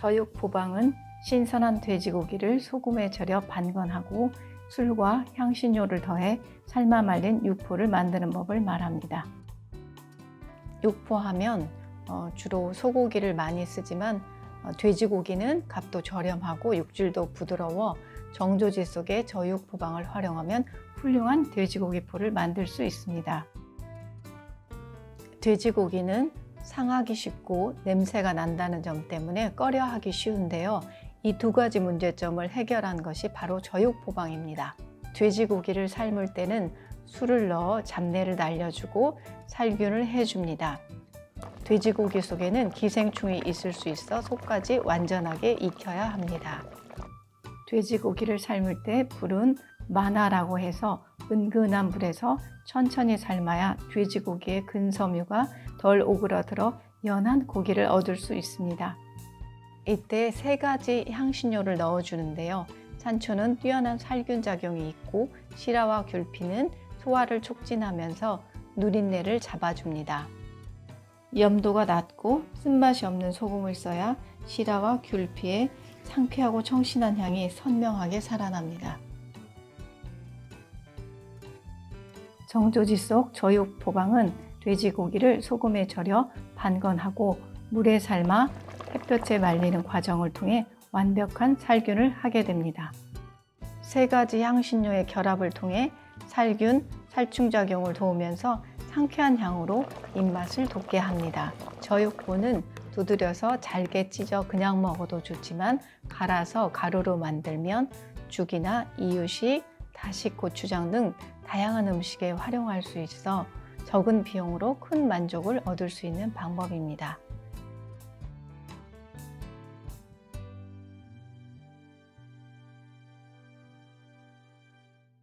저육 보방은 신선한 돼지고기를 소금에 절여 반건하고 술과 향신료를 더해 삶아 말린 육포를 만드는 법을 말합니다. 육포하면 어, 주로 소고기를 많이 쓰지만 어, 돼지고기는 값도 저렴하고 육질도 부드러워 정조지 속에 저육 보방을 활용하면 훌륭한 돼지고기포를 만들 수 있습니다. 돼지고기는 상하기 쉽고 냄새가 난다는 점 때문에 꺼려 하기 쉬운데요. 이 두 가지 문제점을 해결한 것이 바로 저육포방입니다. 돼지고기를 삶을 때는 술을 넣어 잡내를 날려주고 살균을 해줍니다. 돼지고기 속에는 기생충이 있을 수 있어 속까지 완전하게 익혀야 합니다. 돼지고기를 삶을 때 불은 만화라고 해서 은근한 불에서 천천히 삶아야 돼지고기의 근섬유가 덜 오그라들어 연한 고기를 얻을 수 있습니다. 이때 세 가지 향신료를 넣어주는데요. 산초는 뛰어난 살균 작용이 있고 시라와 귤피는 소화를 촉진하면서 누린내를 잡아줍니다. 염도가 낮고 쓴맛이 없는 소금을 써야 시라와 귤피의 상쾌하고 청신한 향이 선명하게 살아납니다. 정조지 속 저육 보방은 돼지고기를 소금에 절여 반건하고 물에 삶아 햇볕에 말리는 과정을 통해 완벽한 살균을 하게 됩니다. 세 가지 향신료의 결합을 통해 살균, 살충작용을 도우면서 상쾌한 향으로 입맛을 돋게 합니다. 저육포는 두드려서 잘게 찢어 그냥 먹어도 좋지만 갈아서 가루로 만들면 죽이나 이유식, 다시 고추장 등 다양한 음식에 활용할 수 있어 적은 비용으로 큰 만족을 얻을 수 있는 방법입니다.